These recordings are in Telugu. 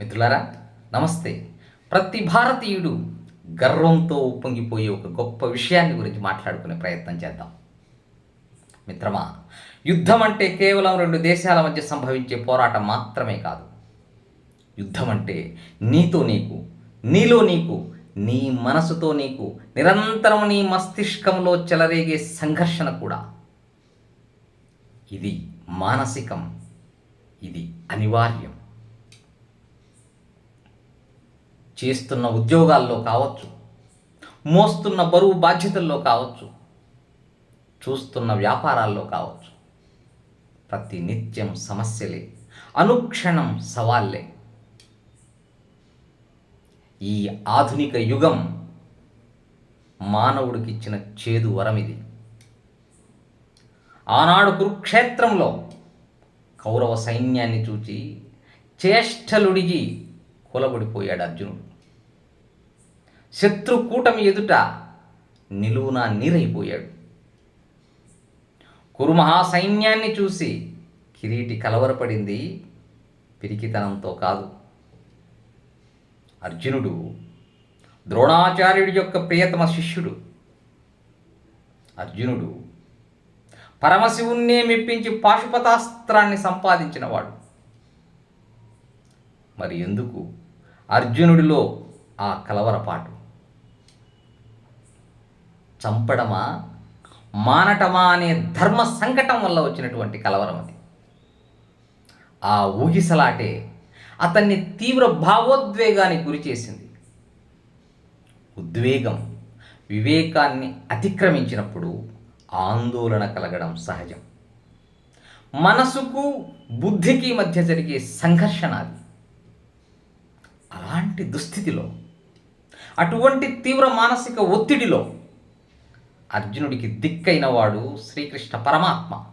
మిత్రులారా నమస్తే. ప్రతి భారతీయుడు గర్వంతో ఉప్పొంగిపోయే ఒక గొప్ప విషయాన్ని గురించి మాట్లాడుకునే ప్రయత్నం చేద్దాం. మిత్రమా యుద్ధం అంటే కేవలం రెండు దేశాల మధ్య సంభవించే పోరాటం మాత్రమే కాదు. యుద్ధం అంటే నీతో నీకు నీలో నీకు నీ మనసుతో నీకు నిరంతరం నీ మస్తిష్కంలో చెలరేగే సంఘర్షణ కూడా. ఇది మానసికం ఇది అనివార్యం. చేస్తున్న ఉద్యోగాల్లో కావచ్చు మోస్తున్న బరువు బాధ్యతల్లో కావచ్చు చూస్తున్న వ్యాపారాల్లో కావచ్చు ప్రతి నిత్యం సమస్యలే అనుక్షణం సవాళ్ళే. ఈ ఆధునిక యుగం మానవుడికిచ్చిన చేదు వరం ఇది ఆనాడు కురుక్షేత్రంలో కౌరవ సైన్యాన్ని చూచి చేష్టలుడిగి కులబడిపోయాడు అర్జునుడు. శత్రు కూటమి ఎదుట నిలువున నీరైపోయాడు. కురుమహాసైన్యాన్ని చూసి కిరీటి కలవరపడింది పిరికితనంతో కాదు. అర్జునుడు ద్రోణాచార్యుడి యొక్క ప్రియతమ శిష్యుడు. అర్జునుడు పరమశివుణ్ణే మెప్పించి పాశుపతాస్త్రాన్ని సంపాదించినవాడు. మరి ఎందుకు? అర్జునుడిలో ఆ కలవరపాటు చంపడమా? మానటమా అనే ధర్మ సంకటం వల్ల వచ్చినటువంటి కలవరం అది. ఆ ఊగిసలాటే అతన్ని తీవ్ర భావోద్వేగానికి గురి చేసింది. ఉద్వేగం వివేకాన్ని అతిక్రమించినప్పుడు ఆందోళన కలగడం సహజం. మనసుకు బుద్ధికి మధ్య జరిగే సంఘర్షణ అది. అలాంటి దుస్థితిలో అటువంటి తీవ్ర మానసిక ఒత్తిడిలో అర్జునుడికి దిక్కైన వాడు శ్రీకృష్ణ పరమాత్మ.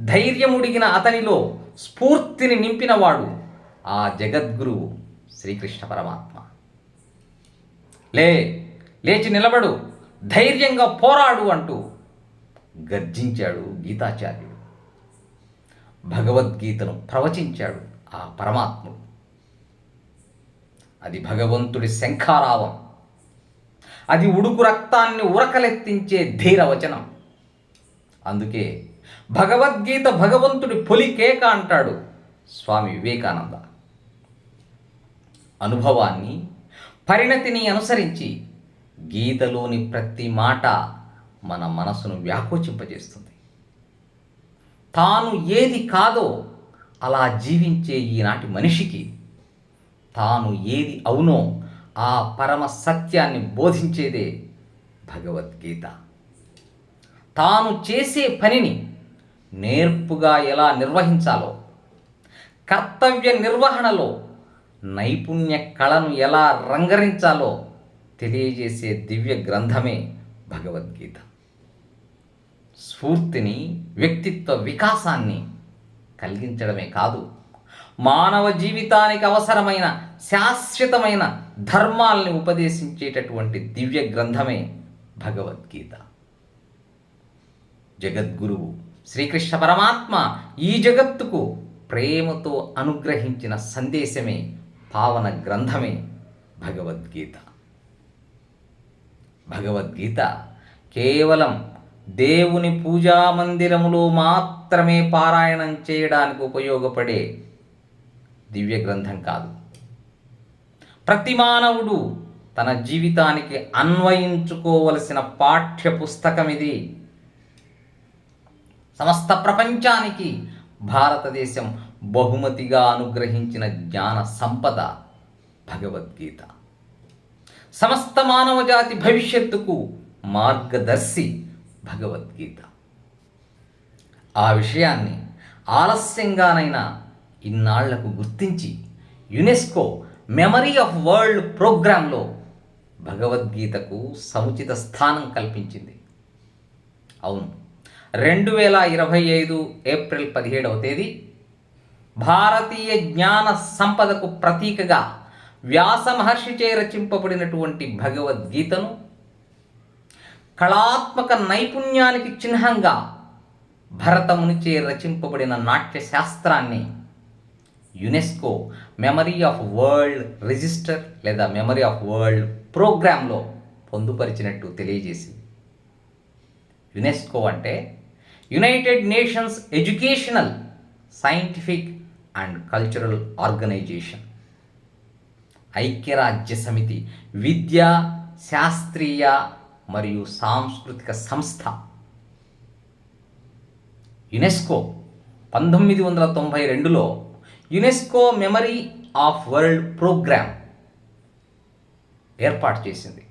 ధైర్యముడిగిన అతనిలో స్ఫూర్తిని నింపినవాడు ఆ జగద్గురువు శ్రీకృష్ణ పరమాత్మ. లే లేచి నిలబడు ధైర్యంగా పోరాడు అంటూ గర్జించాడు గీతాచార్యుడు. భగవద్గీతను ప్రవచించాడు ఆ పరమాత్ముడు. అది భగవంతుడి శంఖారావం. అది ఉడుకు రక్తాన్ని ఉరకలెత్తించే ధీరవచనం. అందుకే భగవద్గీత భగవంతుడి పొలికేక అంటాడు స్వామి వివేకానంద. అనుభవాన్ని పరిణతిని అనుసరించి గీతలోని ప్రతి మాట మన మనసును వ్యాకోచింపజేస్తుంది. తాను ఏది కాదో అలా జీవించే ఈనాటి మనిషికి తాను ఏది అవునో ఆ పరమ సత్యాన్ని బోధించేదే భగవద్గీత. తాను చేసే పనిని నేర్పుగా ఎలా నిర్వహించాలో కర్తవ్య నిర్వహణలో నైపుణ్య కళను ఎలా రంగరించాలో తెలియజేసే దివ్య గ్రంథమే భగవద్గీత. స్ఫూర్తిని వ్యక్తిత్వ వికాసాన్ని కలిగించడమే కాదు మానవ జీవితానికి అవసరమైన శాశ్వతమైన ధర్మాల్ని ఉపదేశించేటటువంటి దివ్య గ్రంథమే భగవద్గీత. జగద్గురువు శ్రీకృష్ణ పరమాత్మ ఈ జగత్తుకు ప్రేమతో అనుగ్రహించిన సందేశమే పావన గ్రంథమే భగవద్గీత. భగవద్గీత కేవలం దేవుని పూజా మందిరములో మాత్రమే పారాయణం చేయడానికి ఉపయోగపడే దివ్య గ్రంథం కాదు. ప్రతి మానవుడు తన జీవితానికి అన్వయించుకోవలసిన పాఠ్య పుస్తకం ఇది సమస్త ప్రపంచానికి భారతదేశం బహుమతిగా అనుగ్రహించిన జ్ఞాన సంపద భగవద్గీత. సమస్త మానవ జాతి భవిష్యత్తుకు మార్గదర్శి భగవద్గీత. ఆ విషయాన్ని ఆలస్యంగానైనా ఇన్నాళ్ళకు గుర్తించి యునెస్కో మెమరీ ఆఫ్ వరల్డ్ ప్రోగ్రాంలో భగవద్గీతకు సముచిత స్థానం కల్పించింది. అవును. రెండు వేల ఇరవై ఐదు ఏప్రిల్ పదిహేడవ తేదీ భారతీయ జ్ఞాన సంపదకు ప్రతీకగా వ్యాస మహర్షిచే రచింపబడినటువంటి భగవద్గీతను కళాత్మక నైపుణ్యానికి చిహ్నంగా భరతమునిచే రచింపబడిన నాట్య శాస్త్రాన్ని UNESCO memory of world register లేదా మెమరీ ఆఫ్ వరల్డ్ ప్రోగ్రాంలో పొందుపరిచినట్టు తెలియజేసింది. యునెస్కో అంటే united nations educational scientific and cultural organisation. ఐక్యరాజ్య సమితి విద్యా శాస్త్రీయ మరియు సాంస్కృతిక సంస్థ. యునెస్కో పంతొమ్మిది వందల తొంభై రెండులో UNESCO memory of world programme ఏర్పాటు చేసింది.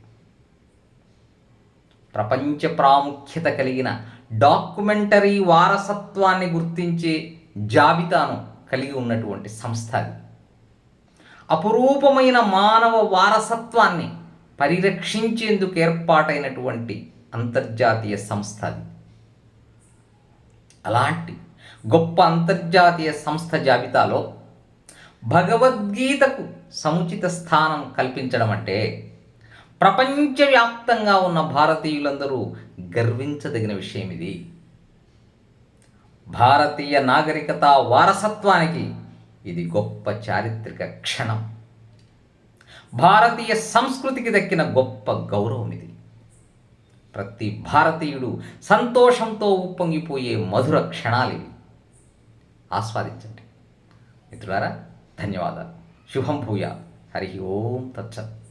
ప్రపంచ ప్రాముఖ్యత కలిగిన డాక్యుమెంటరీ వారసత్వాన్ని గుర్తించే జాబితాను కలిగి ఉన్నటువంటి సంస్థ అది. అపురూపమైన మానవ వారసత్వాన్ని పరిరక్షించేందుకు ఏర్పాటైనటువంటి అంతర్జాతీయ సంస్థ అది. అలాంటి గొప్ప అంతర్జాతీయ సంస్థ జాబితాలో భగవద్గీతకు సముచిత స్థానం కల్పించడం అంటే ప్రపంచవ్యాప్తంగా ఉన్న భారతీయులందరూ గర్వించదగిన విషయం ఇది. భారతీయ నాగరికత వారసత్వానికి ఇది గొప్ప చారిత్రక క్షణం. భారతీయ సంస్కృతికి దక్కిన గొప్ప గౌరవం ఇది. ప్రతి భారతీయుడు సంతోషంతో ఉప్పొంగిపోయే మధుర క్షణాలు ఇవి. ఆస్వాదించండి. మిత్రులారా ధన్యవాదాలు. శుభం భూయా హరి ఓం తచ్చత్